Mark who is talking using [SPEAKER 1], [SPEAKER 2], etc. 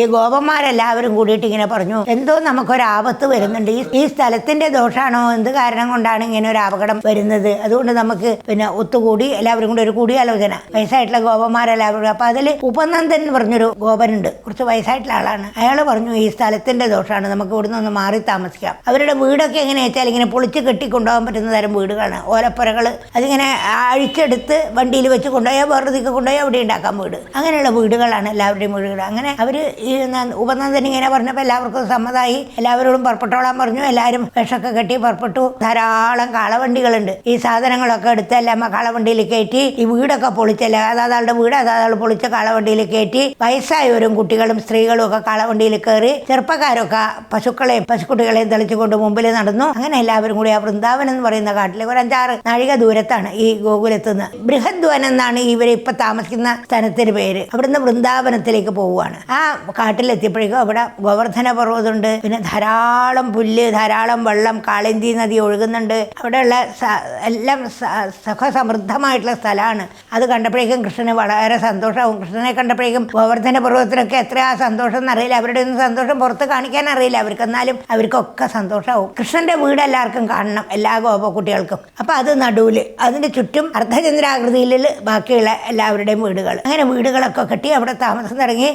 [SPEAKER 1] ഈ ഗോപന്മാരെല്ലാവരും കൂടിയിട്ട് ഇങ്ങനെ പറഞ്ഞു എന്തോ നമുക്കൊരാപത്ത് വരുന്നുണ്ട്. ഈ ഈ സ്ഥലത്തിന്റെ ദോഷാണോ? എന്ത് കാരണം കൊണ്ടാണ് ഇങ്ങനെ ഒരു അപകടം വരുന്നത്? അതുകൊണ്ട് നമുക്ക് പിന്നെ ഒത്തുകൂടി എല്ലാവരും കൂടി ഒരു കൂടിയാലോചന. വയസ്സായിട്ടുള്ള ഗോപന്മാരെല്ലാവരും. അപ്പൊ അതിൽ ഉപനന്ദൻ എന്ന് പറഞ്ഞൊരു ഗോപനുണ്ട്. കുറച്ച് വയസ്സായിട്ടുള്ള ആളാണ്. അയാൾ പറഞ്ഞു ഈ സ്ഥലത്തിന്റെ ദോഷമാണ് നമുക്ക് ഇവിടുന്ന് ഒന്ന് മാറി താമസിക്കാം. അവരുടെ വീടൊക്കെ എങ്ങനെയാ വെച്ചാൽ ഇങ്ങനെ പൊളിച്ച് കെട്ടി കൊണ്ടുപോകാൻ പറ്റുന്ന തരം വീടുകളാണ്. ഓലപ്പുരകൾ അതിങ്ങനെ അഴിച്ചെടുത്ത് വണ്ടിയിൽ വെച്ച് കൊണ്ടുപോയാൽ വേറെ കൊണ്ടുപോയി അവിടെ ഉണ്ടാക്കാൻ വീട്. അങ്ങനെയുള്ള വീടുകളാണ് എല്ലാവരുടെയും വീടുകൾ. അങ്ങനെ അവർ ഈ ഉപനന്ദൻ ഇങ്ങനെ പറഞ്ഞപ്പോൾ എല്ലാവർക്കും സമ്മതമായി എല്ലാവരോടും പുറപ്പെട്ടോളാൻ പറഞ്ഞു. എല്ലാവരും വിഷമൊക്കെ കെട്ടി പുറപ്പെട്ടു. ധാരാളം കാളവണ്ടികളുണ്ട്. ഈ സാധനങ്ങളൊക്കെ എടുത്ത് എല്ലാം കാളവണ്ടിയിൽ കയറ്റി ഈ വീടൊക്കെ പൊളിച്ചല്ലേ? അതാതാളുടെ വീട് അതാതാൾ പൊളിച്ച കാളവണ്ടിയിൽ കയറ്റി വയസ്സായവരും കുട്ടികളും സ്ത്രീകളും ഒക്കെ കാളവണ്ടിയിൽ കയറി ചെറുപ്പക്കാരൊക്കെ പശുക്കളെയും പശുക്കുട്ടികളെയും തെളിച്ചുകൊണ്ട് മുമ്പിൽ നടന്നു. അങ്ങനെ എല്ലാവരും കൂടി ആ വൃന്ദാവൻ എന്ന് പറയുന്ന കാട്ടിൽ ഒരു അഞ്ചാറ് നാഴിക ദൂരത്താണ് ഈ ഗോകുലത്ത് നിന്ന് ബൃഹദ്വൻ എന്നാണ് ഇവർ ഇപ്പൊ താമസിക്കുന്ന സ്ഥലത്തിന് പേര്. അവിടുന്ന് വൃന്ദാവനത്തിലേക്ക് പോവുകയാണ്. ആ കാട്ടിലെത്തിയപ്പോഴേക്കും അവിടെ ഗോവർദ്ധന പർവതമുണ്ട്. പിന്നെ ധാരാളം പുല്ല് ധാരാളം വെള്ളം കാളിന്തി നദി ഒഴുകുന്നുണ്ട്. അവിടെയുള്ള എല്ലാം സുഖസമൃദ്ധമായിട്ടുള്ള സ്ഥലമാണ്. അത് കണ്ടപ്പോഴേക്കും കൃഷ്ണന് വളരെ സന്തോഷമാവും. കൃഷ്ണനെ കണ്ടപ്പോഴേക്കും ഗോവർദ്ധന പർവതത്തിനൊക്കെ ആ സന്തോഷം എന്നറിയില്ല. അവരുടെ ഒന്നും സന്തോഷം പുറത്ത് കാണിക്കാൻ അറിയില്ല. അവർക്ക് എന്നാലും അവർക്കൊക്കെ സന്തോഷമാവും. കൃഷ്ണന്റെ വീട് എല്ലാവർക്കും കാണണം എല്ലാ ഗോപക്കുട്ടികൾക്കും അപ്പൊ അത് നടുവിൽ അതിന്റെ ചുറ്റും അർദ്ധചന്ദ്രാകൃതിയിൽ ബാക്കിയുള്ള എല്ലാവരുടെയും വീടുകൾ. അങ്ങനെ വീടുകളൊക്കെ കെട്ടി അവിടെ താമസം തുടങ്ങി.